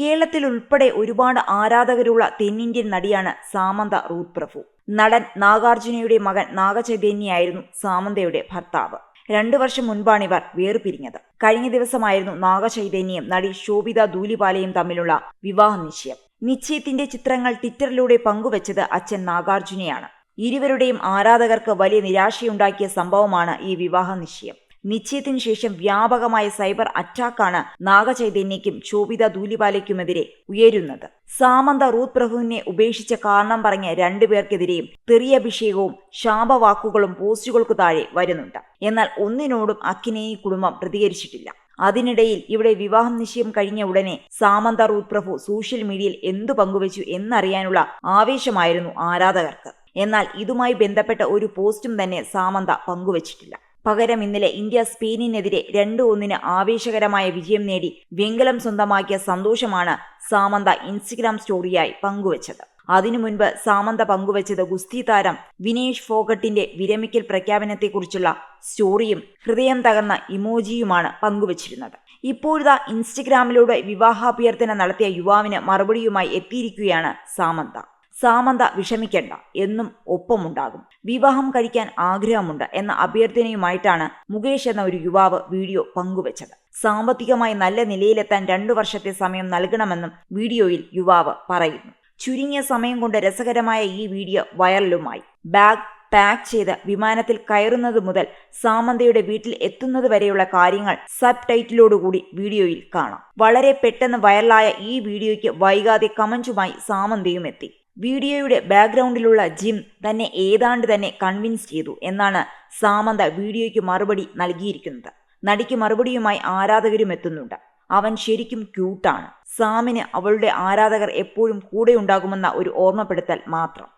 കേരളത്തിൽ ഉൾപ്പെടെ ഒരുപാട് ആരാധകരുള്ള തെന്നിന്ത്യൻ നടിയാണ് സാമന്ത റൂത്ത് പ്രഭു. നടൻ നാഗാർജുനയുടെ മകൻ നാഗചൈതന്യയായിരുന്നു സാമന്തയുടെ ഭർത്താവ്. രണ്ടു വർഷം മുൻപാണ് ഇവർ വേർപിരിഞ്ഞത്. കഴിഞ്ഞ ദിവസമായിരുന്നു നാഗചൈതന്യയും നടി ശോഭിത ദൂലിപാലയും തമ്മിലുള്ള വിവാഹ നിശ്ചയം. നിശ്ചയത്തിന്റെ ചിത്രങ്ങൾ ട്വിറ്ററിലൂടെ പങ്കുവച്ചത് അച്ഛൻ നാഗാർജുനയാണ്. ഇരുവരുടെയും ആരാധകർക്ക് വലിയ നിരാശയുണ്ടാക്കിയ സംഭവമാണ് ഈ വിവാഹ നിശ്ചയം. നിശ്ചയത്തിനു ശേഷം വ്യാപകമായ സൈബർ അറ്റാക്കാണ് നാഗചൈതന്യയ്ക്കും ശോഭിത ദൂലിപാലയ്ക്കുമെതിരെ ഉയരുന്നത്. സാമന്ത റൂത്ത് പ്രഭുവിനെ ഉപേക്ഷിച്ച കാരണം പറഞ്ഞ രണ്ടുപേർക്കെതിരെയും തെറിയഭിഷേകവും ശാപവാക്കുകളും പോസ്റ്റുകൾക്കു താഴെ വരുന്നുണ്ട്. എന്നാൽ ഒന്നിനോടും അക്കിനെ കുടുംബം പ്രതികരിച്ചിട്ടില്ല. അതിനിടയിൽ ഇവിടെ വിവാഹം നിശ്ചയം കഴിഞ്ഞ ഉടനെ സാമന്ത റൂത്ത് പ്രഭു സോഷ്യൽ മീഡിയയിൽ എന്തു പങ്കുവച്ചു എന്നറിയാനുള്ള ആവേശമായിരുന്നു ആരാധകർക്ക്. എന്നാൽ ഇതുമായി ബന്ധപ്പെട്ട ഒരു പോസ്റ്റും തന്നെ സാമന്ത പങ്കുവച്ചിട്ടില്ല. പകരം ഇന്നലെ ഇന്ത്യ സ്പെയിനിനെതിരെ രണ്ട് ഒന്നിന് ആവേശകരമായ വിജയം നേടി വെങ്കലം സ്വന്തമാക്കിയ സന്തോഷമാണ് സാമന്ത ഇൻസ്റ്റഗ്രാം സ്റ്റോറിയായി പങ്കുവച്ചത്. അതിനു മുൻപ് സാമന്ത പങ്കുവച്ചത് ഗുസ്തി താരം വിനേഷ് ഫോഗട്ടിന്റെ വിരമിക്കൽ പ്രഖ്യാപനത്തെക്കുറിച്ചുള്ള സ്റ്റോറിയും ഹൃദയം തകർന്ന ഇമോജിയുമാണ് പങ്കുവച്ചിരുന്നത്. ഇപ്പോഴിതാ ഇൻസ്റ്റഗ്രാമിലൂടെ വിവാഹാഭ്യർത്ഥന നടത്തിയ യുവാവിന് മറുപടിയുമായി എത്തിയിരിക്കുകയാണ് സാമന്ത. സാമന്ത വിഷമിക്കണ്ട എന്നും ഒപ്പമുണ്ടാകും. വിവാഹം കഴിക്കാൻ ആഗ്രഹമുണ്ട് എന്ന അഭ്യർത്ഥനയുമായിട്ടാണ് മുകേഷ് എന്ന ഒരു യുവാവ് വീഡിയോ പങ്കുവച്ചത്. സാമ്പത്തികമായി നല്ല നിലയിലെത്താൻ രണ്ടു വർഷത്തെ സമയം നൽകണമെന്നും വീഡിയോയിൽ യുവാവ് പറയുന്നു. ചുരുങ്ങിയ സമയം കൊണ്ട് രസകരമായ ഈ വീഡിയോ വൈറലുമായി. ബാഗ് പാക്ക് ചെയ്ത് വിമാനത്തിൽ കയറുന്നത് മുതൽ സാമന്തയുടെ വീട്ടിൽ എത്തുന്നത് വരെയുള്ള കാര്യങ്ങൾ സബ് ടൈറ്റിലോടുകൂടി വീഡിയോയിൽ കാണാം. വളരെ പെട്ടെന്ന് വൈറലായ ഈ വീഡിയോയ്ക്ക് വൈകാതെ കമന്റുമായി സാമന്തയും എത്തി. വീഡിയോയുടെ ബാക്ക്ഗ്രൗണ്ടിലുള്ള ജിം തന്നെ ഏതാണ്ട് തന്നെ കൺവിൻസ് ചെയ്തു എന്നാണ് സാമന്ത വീഡിയോയ്ക്ക് മറുപടി നൽകിയിരിക്കുന്നത്. നടിക്ക് മറുപടിയുമായി ആരാധകരും എത്തുന്നുണ്ട്. അവൻ ശരിക്കും ക്യൂട്ടാണ് സാമിന് അവളുടെ ആരാധകർ എപ്പോഴും കൂടെയുണ്ടാകുമെന്ന ഒരു ഓർമ്മപ്പെടുത്തൽ മാത്രം.